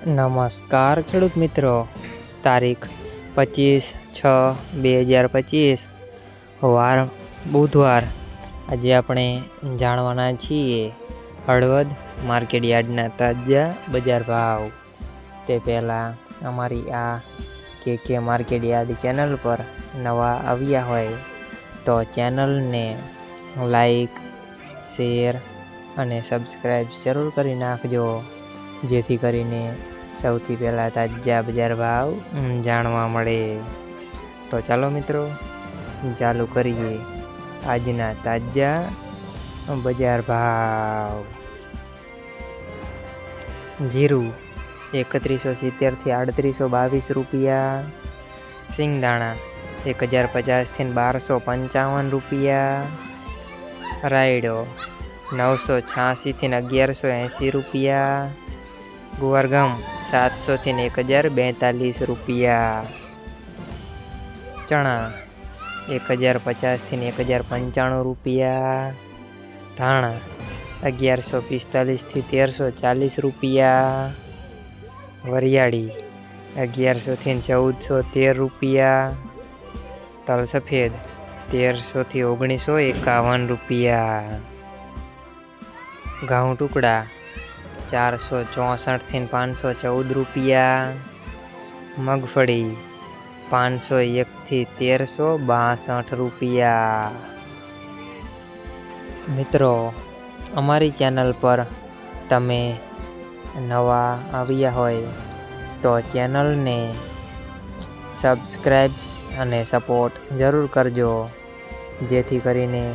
નમસ્કાર ખેડૂત મિત્રો. તારીખ પચીસ છ બે હજાર પચીસ, વાર બુધવાર. આજે આપણે જાણવાના છીએ હળવદ માર્કેટ યાર્ડના તાજા બજાર ભાવ. તે પહેલાં અમારી આ કે કે માર્કેટયાર્ડ ચેનલ પર નવા આવ્યા હોય તો ચેનલને લાઈક, શેર અને સબસ્ક્રાઈબ જરૂર કરી નાખજો. જેથી કરીને સૌથી પહેલાં તાજા બજાર ભાવ જાણવા મળે. તો ચાલો મિત્રો, ચાલુ કરીએ આજના તાજા બજાર ભાવ. જીરું એકત્રીસો સિત્તેરથી આડત્રીસો બાવીસ રૂપિયા. સિંગદાણા એક હજાર પચાસથી બારસો પંચાવન રૂપિયા. રાયડો નવસો છ્યાસીથી અગિયારસો એંસી રૂપિયા. ગુવારગમ સાતસોથી એક હજાર બેતાલીસ રૂપિયા. ચણા એક હજાર પચાસથી ને એક હજાર પંચાણું રૂપિયા. ધાણા અગિયારસો પિસ્તાલીસથી તેરસો ચાલીસ રૂપિયા. વરિયાળી અગિયારસોથી ચૌદસો તેર રૂપિયા. તલ સફેદ તેરસોથી ઓગણીસો એકાવન રૂપિયા. ઘઉં ટુકડા ચારસો ચોસઠથી પાંચસો ચૌદ રૂપિયા. મગફળી પાંચસો એકથી તેરસો બાસઠ રૂપિયા. મિત્રો, અમારી ચેનલ પર તમે નવા આવ્યા હોય તો ચેનલને સબસ્ક્રાઈબ્સ અને સપોર્ટ જરૂર કરજો. જેથી કરીને